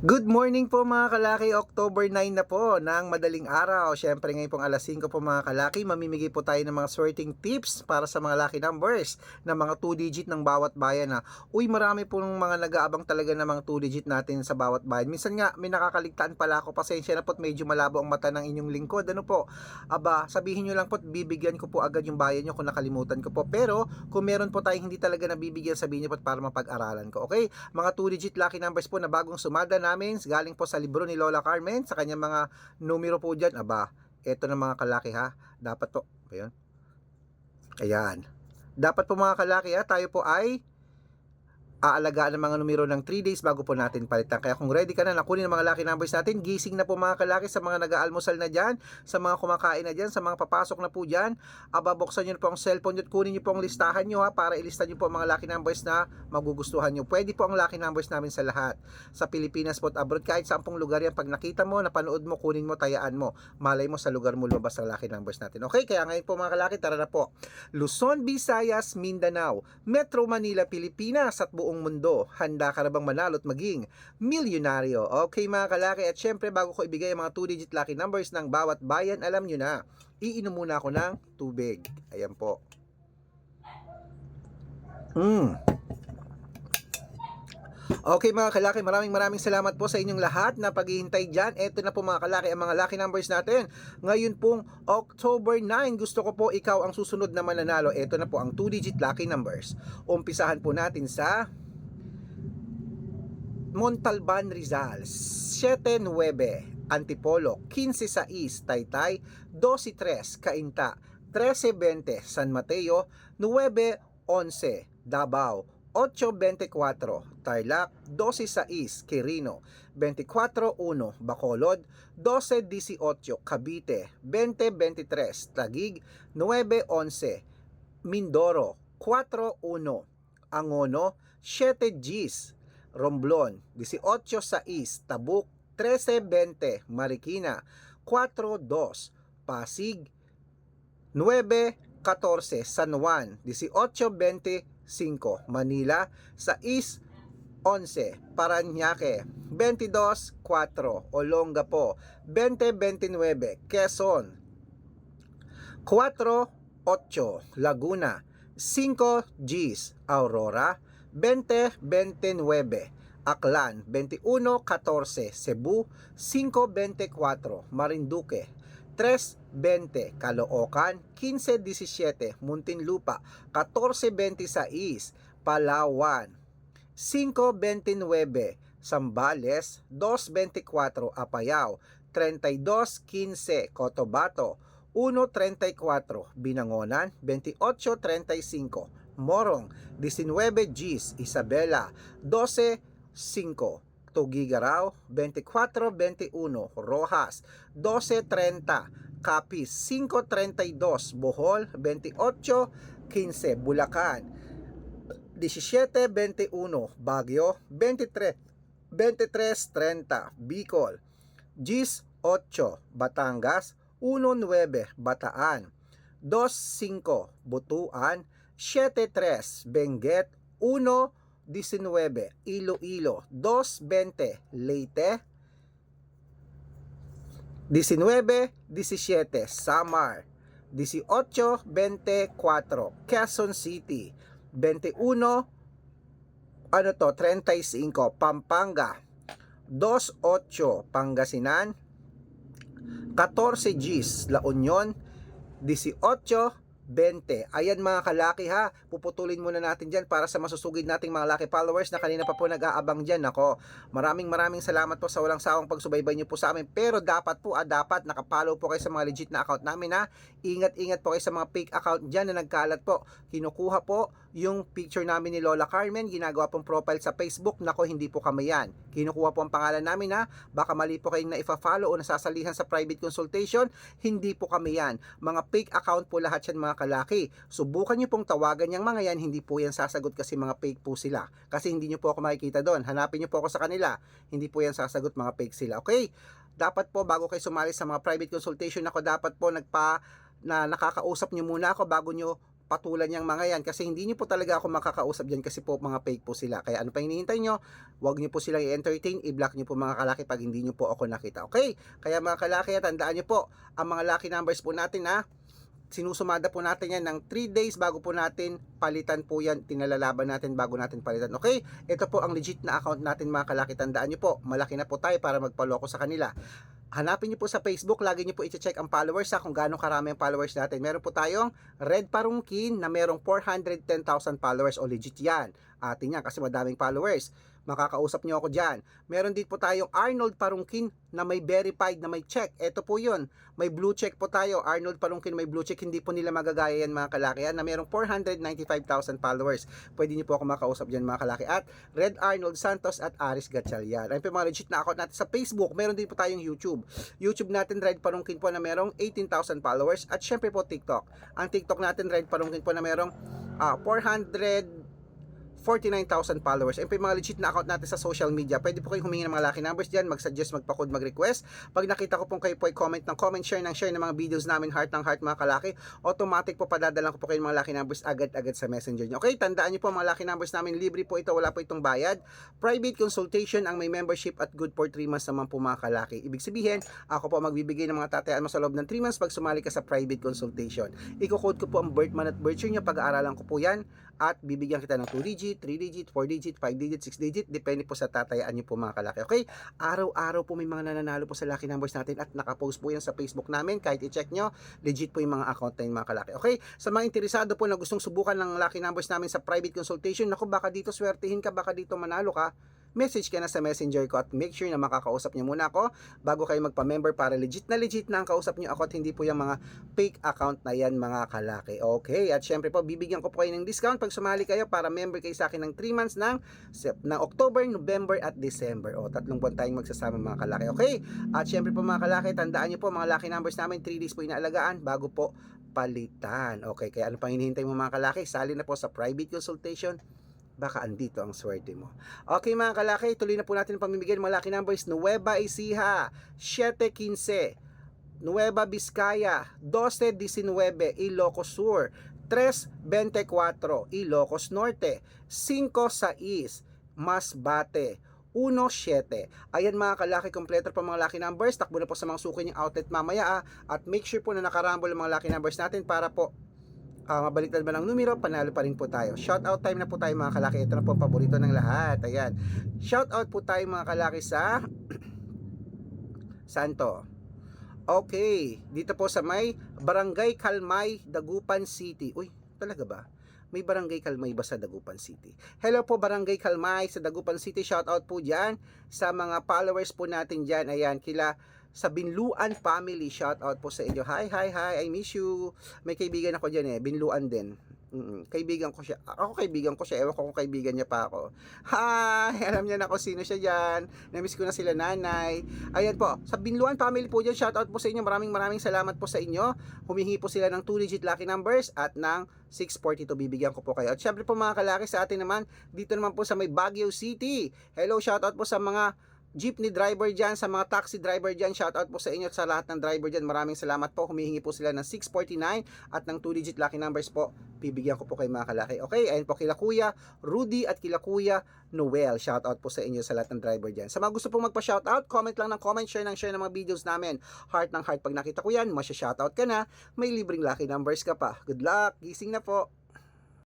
Good morning po mga kalaki, October 9 na po ng madaling araw. Siyempre ngayon pong alas 5 po mga kalaki, mamimigay po tayo ng mga sorting tips para sa mga lucky numbers na mga 2 digit ng bawat bayan na. Uy, marami po ng mga nag-aabang talaga ng mga 2 digit natin sa bawat bayan. Minsan nga, may nakakaligtaan pala ako, pasensya na po't medyo malabo ang mata ng inyong lingkod. Ano po? Aba, sabihin nyo lang po't bibigyan ko po agad yung bayan nyo kung nakalimutan ko po. Pero, kung meron po tayong hindi talaga nabibigyan, sabihin nyo po't para mapag-aralan ko. Okay? Mga 2 digit lucky numbers po na bagong sumada namin galing po sa libro ni Lola Carmen sa kanyang mga numero po dyan. Aba eto na mga kalaki ha? Dapat po ayun. Ayan. Dapat po mga kalaki ha? Tayo po ay aalagaan ng mga numero ng 3 days bago po natin palitan. Kaya kung ready ka na nakunin ang mga lucky numbers natin, gising na po mga kalaki sa mga nag-aalmusal na dyan, sa mga kumakain na dyan, sa mga papasok na po dyan. Aba, buksan nyo po ang cellphone nyo at kunin nyo po ang listahan nyo ha, para ilista nyo po ang mga lucky numbers na magugustuhan nyo. Pwede po ang lucky numbers namin sa lahat. Sa Pilipinas po at abroad, kahit sa ampong lugar yan, pag nakita mo, napanood mo, kunin mo, tayaan mo. Malay mo sa lugar mo lumabas ang lucky numbers natin. Okay, kaya ngayon po mga kalaki, tara na po. Luzon, Visayas, Mindanao, Metro Manila, Pilipinas at buong mundo. Handa ka na bang manalo at maging milyonaryo? Okay mga kalaki, at syempre bago ko ibigay ang mga 2-digit lucky numbers ng bawat bayan, alam nyo na, iinom muna ako ng tubig. Ayan po. Mm. Okay mga kalaki, maraming maraming salamat po sa inyong lahat na paghihintay dyan. Ito na po mga kalaki ang mga lucky numbers natin. Ngayon pong October 9, gusto ko po ikaw ang susunod na mananalo. Ito na po ang 2-digit lucky numbers. Umpisahan po natin sa Montalban Rizal 7-9 Antipolo 15-6 Taytay 12-3 Cainta 13-20 San Mateo 9-11 Davao 8.24 Tarlac 12.6 Quirino. 24.1 Bacolod 12.18 Cavite 20.23 Taguig 9.11 Mindoro 4.1 Angono 7 Gs Romblon 18.6 Tabuk 13.20 Marikina 4.2 Pasig 9.14 San Juan 18.20 5 Manila sa East 11 Paranaque 22 4 Olongapo 20-29 Quezon 4 8 Laguna 5 Gs Aurora 20-29 Aklan 21-14 Cebu 5-24 Marinduque 3.20 Caloocan, 15.17 Muntinlupa, 14.26 Palawan, 5.29 Sambales, 2.24 Apayao, 32.15 Cotabato, 1.34 Binangonan, 28.35 Morong, 19 Gs Isabela, 12.5 Tugigaraw, 24-21, Rojas, 12-30, Capiz, 5-32, Bohol, 28-15, Bulacan, 17-21, Baguio, 23, 23-30, Bicol, Gis 8, Batangas, 1-9, Bataan, 2-5, Butuan, 7-3, Benguet, 1 19, Iloilo, 220, Leyte, 19, 17, Samar, 18, 24, Quezon City, 21, ano to, 35, Pampanga, 28, Pangasinan, 14 Gs, La Union, 18, 20. Ayan mga kalaki ha, puputulin muna natin dyan para sa masusugid nating mga laki followers na kanina pa po nag-aabang dyan. Ako, maraming maraming salamat po sa walang sawang pagsubaybay nyo po sa amin. Pero dapat po, ah, dapat nakapollow po kayo sa mga legit na account namin ha. Ingat-ingat po kayo sa mga fake account dyan na nagkalat po. Kinukuha po yung picture namin ni Lola Carmen, ginagawa pong profile sa Facebook. Nako, hindi po kami yan. Kinukuha po ang pangalan namin ha. Baka mali po kayong na-follow o nasasalihan sa private consultation. Hindi po kami yan. Mga fake account po lahat yan mga kalaki. Subukan nyo pong tawagan yung mga yan, hindi po yan sasagot kasi mga fake po sila. Kasi hindi nyo po ako makikita doon. Hanapin nyo po ako sa kanila. Hindi po yan sasagot mga fake sila. Okay? Dapat po bago kayo sumali sa mga private consultation ako, dapat po nagpa na nakakausap nyo muna ako bago nyo patulan niyang mga yan kasi hindi niyo po talaga ako makakausap dyan kasi po mga fake po sila. Kaya ano pa hinihintay nyo? Huwag niyo po silang i-entertain, i-block niyo po mga kalaki pag hindi niyo po ako nakita. Okay? Kaya mga kalaki, tandaan niyo po, ang mga lucky numbers po natin ha, sinusumada po natin yan ng 3 days bago po natin palitan po yan, tinalalaban natin bago natin palitan. Okay? Ito po ang legit na account natin mga kalaki. Tandaan niyo po, malaki na po tayo para magpaloko sa kanila. Hanapin niyo po sa Facebook, lagi niyo po i-check ang followers ha, kung gaano karami ang followers natin. Meron po tayong Red Parungkin na merong 410,000 followers o legit yan. Atin yan kasi madaming followers. Makakausap niyo ako dyan. Meron din po tayong Arnold Parungkin na may verified na may check. Ito po yun. May blue check po tayo. Arnold Parungkin may blue check. Hindi po nila magagaya yan mga kalaki yan na merong 495,000 followers. Pwede niyo po ako makausap dyan mga kalaki. At Red Arnold Santos at Aris Gatchalian. Ayun po mga legit na account natin sa Facebook. Meron din po tayong YouTube. YouTube natin Red Parungkin po na merong 18,000 followers. At syempre po TikTok. Ang TikTok natin Red Parungkin po na merong ah, 400 49,000 followers. Po yung mga legit na account natin sa social media. Pwede po kayong humingi ng mga lucky numbers dyan, mag-suggest, magpa-code, mag-request. Pag nakita ko pong kayo po ay comment ng comment, share ng share ng mga videos namin, heart ng heart mga kalaki, automatic po padadalan ko po kayo ng mga lucky numbers agad-agad sa messenger nyo. Okay, tandaan nyo po mga lucky numbers namin, libre po ito, wala po itong bayad. Private consultation ang may membership at good for 3 months naman po mga kalaki. Ibig sabihin, ako po magbibigay ng mga tatayaan mo sa loob ng 3 months pag sumali ka sa private consultation. Iko-code ko po ang birth month at birth year nyo, pag-aaralan ko po yan at bibigyan kita ng 2 digit, 3 digit, 4 digit, 5 digit, 6 digit, depende po sa tatayaan nyo po mga kalaki. Okay? Araw-araw po may mga nananalo po sa lucky numbers natin at nakapost po yan sa Facebook namin. Kahit i-check nyo, legit po yung mga account na yung mga kalaki. Okay? Sa mga interesado po na gustong subukan ng lucky numbers namin sa private consultation, naku baka dito swertihin ka, baka dito manalo ka, message ka na sa messenger ko at make sure na makakausap niyo muna ako bago kayo magpa-member para legit na legit na ang kausap niyo ako at hindi po yung mga fake account na yan mga kalaki. Okay, at syempre po bibigyan ko po kayo ng discount pag sumali kayo para member kayo sa akin ng 3 months ng, ng October, November at December. O, tatlong buwan tayong magsasama mga kalaki. Okay, at syempre po mga kalaki, tandaan niyo po mga lucky numbers namin, 3 days po inaalagaan bago po palitan. Okay, kaya ano pang hinihintay mo mga kalaki? Sali na po sa private consultation baka andito ang swerte mo. Okay mga kalaki, tuloy na po natin ang pamimigay ng mga lucky numbers. Nueva Ecija, 715, Nueva Vizcaya, 1219, Ilocos Sur, 324, Ilocos Norte, 56, Masbate, 17. Ayan mga kalaki, kompleto po mga lucky numbers. Takbo na po sa mga suki niyang outlet mamaya ah. At make sure po na nakarambol ang mga lucky numbers natin para po uh, mabaliktad man ang numero, panalo pa rin po tayo. Shout out time na po tayo mga kalaki. Ito na po ang paborito ng lahat. Ayan. Shout out po tayo mga kalaki sa Santo. Okay, dito po sa may Barangay Kalmay, Dagupan City. Uy, talaga ba? May Barangay Kalmay ba sa Dagupan City? Hello po Barangay Kalmay sa Dagupan City. Shout out po dyan sa mga followers po natin dyan. Ayan, kila sa Binluan family. Shout out po sa inyo. Hi, hi, hi. I miss you. May kaibigan ako dyan eh. Binluan din. Mm, kaibigan ko siya. Ako kaibigan ko siya. Ewan ko kung kaibigan niya pa ako. Hi! Alam niya na kung sino siya dyan. Namiss ko na sila nanay. Ayan po. Sa Binluan family po dyan. Shout out po sa inyo. Maraming maraming salamat po sa inyo. Humingi po sila ng 2 digit lucky numbers at ng 642 bibigyan ko po kayo. At syempre po mga kalaki sa atin naman, dito naman po sa may Baguio City. Hello, shout out po sa mga jeepney driver dyan, sa mga taxi driver dyan, shout out po sa inyo at sa lahat ng driver dyan. Maraming salamat po. Humihingi po sila ng 649 at ng 2-digit lucky numbers po. Bibigyan ko po kay mga kalaki. Okay, ayun po kila Kuya Rudy at kila Kuya Noel. Shout out po sa inyo sa lahat ng driver dyan. Sa mga gusto pong magpa-shout out, comment lang ng comment, share ng share ng mga videos namin. Heart ng heart. Pag nakita ko yan, masya-shout out ka na. May libreng lucky numbers ka pa. Good luck. Gising na po.